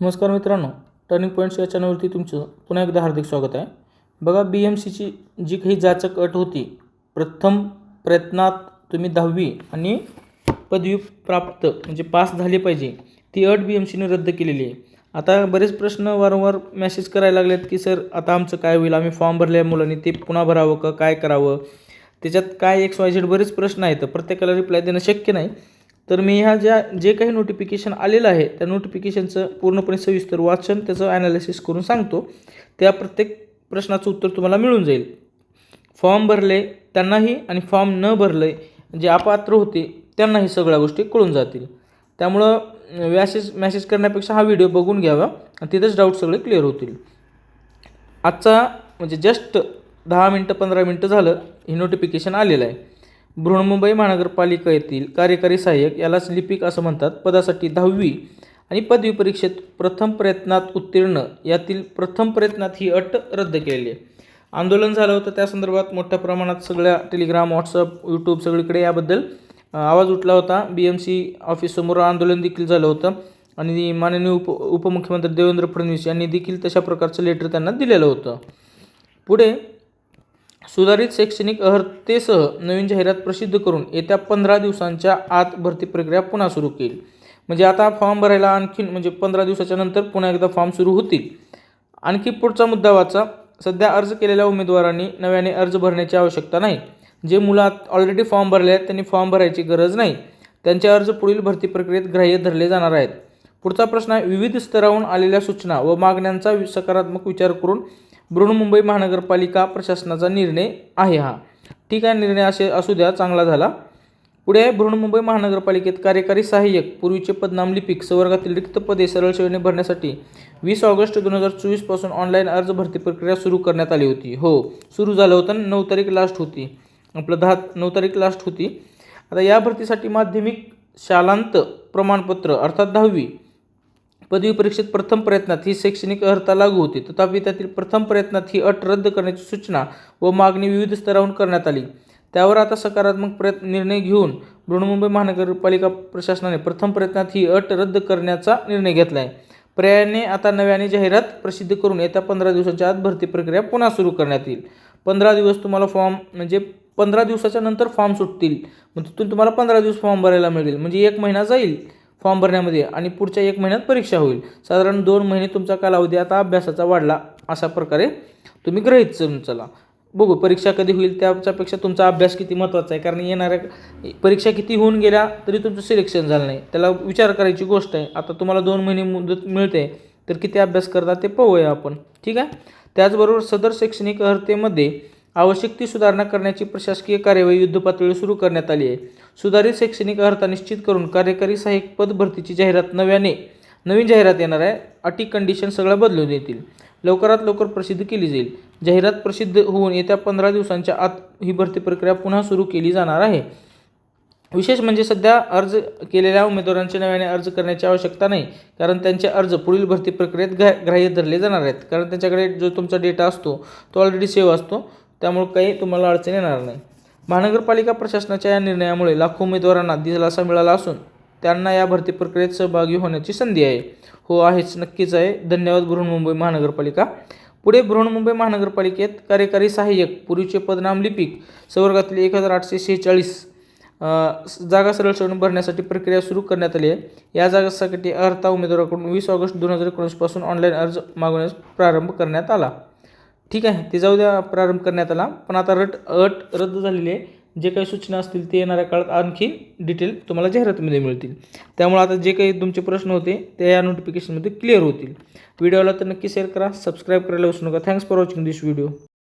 नमस्कार मित्रांनो turning points या चॅनलवरती तुमचं पुन्हा एकदा हार्दिक स्वागत आहे. बघा बी एम सीची जी काही जाचक अट होती प्रथम प्रयत्नात तुम्ही दहावी आणि पदवी प्राप्त म्हणजे पास झाली पाहिजे ती अट बी एम सीने रद्द केलेली आहे. आता बरेच प्रश्न वारंवार मेसेज करायला लागलेत की सर आता आमचं काय होईल? आम्ही फॉर्म भरले मुलांनी ते पुन्हा भरावं का? काय करावं? त्याच्यात काय एक्स वाय झेड बरेच प्रश्न आहेत प्रत्येकाला रिप्लाय देणं शक्य नाही. तर मी ह्या ज्या जे काही नोटिफिकेशन आलेलं आहे त्या नोटिफिकेशनचं पूर्णपणे सविस्तर वाचन त्याचं ॲनालिसिस करून सांगतो. त्या प्रत्येक प्रश्नाचं उत्तर तुम्हाला मिळून जाईल. फॉर्म भरले त्यांनाही आणि फॉर्म न भरले जे अपात्र होते त्यांनाही सगळ्या गोष्टी कळून जातील. त्यामुळं मॅसेज मॅसेज करण्यापेक्षा हा व्हिडिओ बघून घ्यावा आणि तिथेच डाऊट सगळे क्लिअर होतील. आजचा म्हणजे जस्ट दहा मिनटं पंधरा मिनटं झालं हे नोटिफिकेशन आलेलं आहे. बृहन्मुंबई महानगरपालिका येथील कार्यकारी सहाय्यक यालाच लिपिक असं म्हणतात. पदासाठी दहावी आणि पदवी परीक्षेत प्रथम प्रयत्नात उत्तीर्ण यातील प्रथम प्रयत्नात ही अट रद्द केलेली आहे. आंदोलन झालं होतं. त्या संदर्भात मोठ्या प्रमाणात सगळ्या टेलिग्राम व्हॉट्सअप यूट्यूब सगळीकडे याबद्दल आवाज उठला होता. बी एम सी ऑफिससमोर आंदोलन देखील झालं होतं. आणि माननीय उप उपमुख्यमंत्री देवेंद्र फडणवीस यांनी देखील तशा प्रकारचं लेटर त्यांना दिलेलं होतं. पुढे सुधारित शैक्षणिक अर्हतेसह नवीन जाहिरात प्रसिद्ध करून येत्या पंधरा दिवसांच्या आत भरती प्रक्रिया पुन्हा सुरू केली. म्हणजे आता फॉर्म भरायला आणखीन म्हणजे पंधरा दिवसाच्या नंतर पुन्हा एकदा फॉर्म सुरू होतील. आणखी पुढचा मुद्दा वाचा. सध्या अर्ज केलेल्या उमेदवारांनी नव्याने अर्ज भरण्याची आवश्यकता नाही. जे मुलं ऑलरेडी फॉर्म भरले आहेत त्यांनी फॉर्म भरायची गरज नाही. त्यांचे अर्ज पुढील भरती प्रक्रियेत ग्राह्य धरले जाणार आहेत. पुढचा प्रश्न आहे विविध स्तरावरून आलेल्या सूचना व मागण्यांचा सकारात्मक विचार करून बृहन्मुंबई महानगरपालिका प्रशासनाचा निर्णय आहे हा. ठीक आहे निर्णय असे असू द्या चांगला झाला. पुढे आहे बृहन्मुंबई महानगरपालिकेत कार्यकारी सहाय्यक पूर्वीचे पदनाम लिपिक संवर्गातील रिक्त पदे सरळ सेवेने भरण्यासाठी वीस ऑगस्ट दोन हजार चोवीसपासून ऑनलाईन अर्ज भरती प्रक्रिया सुरू करण्यात आली होती. हो सुरू झालं होतं नऊ तारीख लास्ट होती. आपलं दहा नऊ तारीख लास्ट होती. आता या भरतीसाठी माध्यमिक शालांत प्रमाणपत्र अर्थात दहावी पदवी परीक्षेत प्रथम प्रयत्नात ही शैक्षणिक अर्हता लागू होती. तथापि त्यातील प्रथम प्रयत्नात ही अट रद्द करण्याची सूचना व मागणी विविध स्तरावरून करण्यात आली. त्यावर आता सकारात्मक प्रयत्न निर्णय घेऊन बृहन्मुंबई महानगरपालिका प्रशासनाने प्रथम प्रयत्नात ही अट रद्द करण्याचा निर्णय घेतला आहे पर्यायाने आता नव्याने जाहिरात प्रसिद्ध करून येत्या पंधरा दिवसांच्या आत भरती प्रक्रिया पुन्हा सुरू करण्यात येईल. पंधरा दिवस तुम्हाला फॉर्म म्हणजे पंधरा दिवसाच्या नंतर फॉर्म सुटतील. मग तिथून तुम्हाला पंधरा दिवस फॉर्म भरायला मिळेल. म्हणजे एक महिना जाईल. फॉर्म भरण्यामध्ये आणि पुढच्या एक महिन्यात परीक्षा होईल. साधारण दोन महिने तुमचा कालावधी आता अभ्यासाचा वाढला अशा प्रकारे तुम्ही ग्रहित करून चला. बघू परीक्षा कधी होईल त्याच्यापेक्षा तुमचा अभ्यास किती महत्त्वाचा आहे? कारण येणाऱ्या परीक्षा किती होऊन गेल्या तरी तुमचं सिलेक्शन झालं नाही. त्याला विचार करायची गोष्ट आहे. आता तुम्हाला दोन महिने मुदत मिळते तर किती अभ्यास करता ते पाहूया आपण. ठीक आहे? त्याचबरोबर सदर शैक्षणिक अर्हतेमध्ये आवश्यक ती सुधारणा करण्याची प्रशासकीय कार्यवाही युद्धपातळीवर सुरू करण्यात आली आहे. सुधारित शैक्षणिक अर्हता निश्चित करून कार्यकारी सहाय्यक पद भरतीची जाहिरात नव्याने नवीन जाहिरात येणार आहे. अटी कंडिशन सगळ्या बदलून येतील. लवकरात लवकर प्रसिद्ध केली जाईल. जाहिरात प्रसिद्ध होऊन येत्या पंधरा दिवसांच्या आत ही भरती प्रक्रिया पुन्हा सुरू केली जाणार आहे. विशेष म्हणजे सध्या अर्ज केलेल्या उमेदवारांचे नव्याने अर्ज करण्याची आवश्यकता नाही कारण त्यांचे अर्ज पुढील भरती प्रक्रियेत ग्रा ग्राह्य धरले जाणार आहेत. कारण त्यांच्याकडे जो तुमचा डेटा असतो तो ऑलरेडी सेव्ह असतो. त्यामुळे काही तुम्हाला अडचण येणार नाही. महानगरपालिका प्रशासनाच्या या निर्णयामुळे लाखो उमेदवारांना दिलासा मिळाला असून त्यांना या भरती प्रक्रियेत सहभागी होण्याची संधी आहे. हो आहेच. नक्कीच आहे. धन्यवाद बृहन्मुंबई महानगरपालिका. पुढे बृहन्मुंबई महानगरपालिकेत कार्यकारी सहाय्यक पूर्वीचे पदनाम लिपिक संवर्गातील एक हजार आठशे शेहेचाळीस जागा सरळ सोडून भरण्यासाठी प्रक्रिया सुरू करण्यात आली आहे. या जागासाठी अर्हता उमेदवाराकडून वीस ऑगस्ट दोन हजार एकोणीसपासून ऑनलाईन अर्ज मागवण्यास प्रारंभ करण्यात आला. ठीक आहे ते जाऊ द्या प्रारंभ करण्यात आला. पण आता रट अट रद्द झालेली आहे. जे काही सूचना असतील ते येणाऱ्या काळात आणखी डिटेल तुम्हाला जाहिरातीमध्ये मिळतील. त्यामुळे आता जे काही तुमचे प्रश्न होते ते या नोटिफिकेशनमध्ये क्लिअर होतील. व्हिडिओला तर नक्की शेअर करा सबस्क्राईब करायला विसरू नका. Thanks for watching this video